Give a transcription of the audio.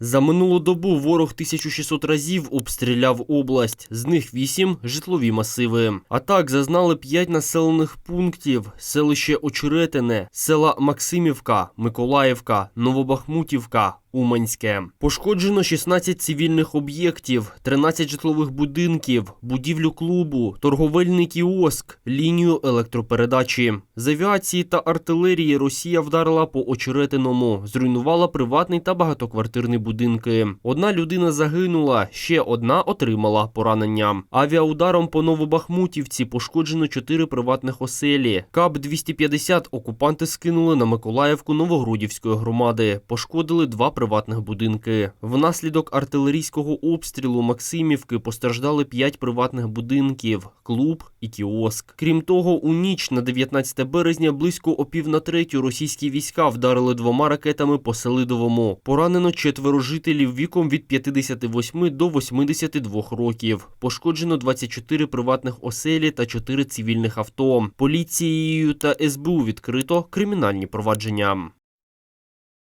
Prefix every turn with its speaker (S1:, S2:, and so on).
S1: За минулу добу ворог 1600 разів обстріляв область, з них 8 – житлові масиви. Атак зазнали 5 населених пунктів – селище Очеретине, села Максимівка, Миколаївка, Новобахмутівка, Уманське. Пошкоджено 16 цивільних об'єктів, 13 житлових будинків, будівлю клубу, торговельний кіоск, лінію електропередачі. З авіації та артилерії Росія вдарила по Очеретиному, зруйнувала приватний та багатоквартирний будинки. Одна людина загинула, ще одна отримала поранення. Авіаударом по Новобахмутівці пошкоджено 4 приватних оселі. КАП-250 окупанти скинули на Миколаївку Новогрудівської громади. Пошкодили два приватних будинки. Внаслідок артилерійського обстрілу Максимівки постраждали 5 приватних будинків, клуб і кіоск. Крім того, у ніч на 19 березня близько о пів на третю російські війська вдарили двома ракетами по Селидовому. Поранено четверо жителів віком від 58 до 82 років. Пошкоджено 24 приватних оселі та 4 цивільних авто. Поліцією та СБУ відкрито кримінальні провадження.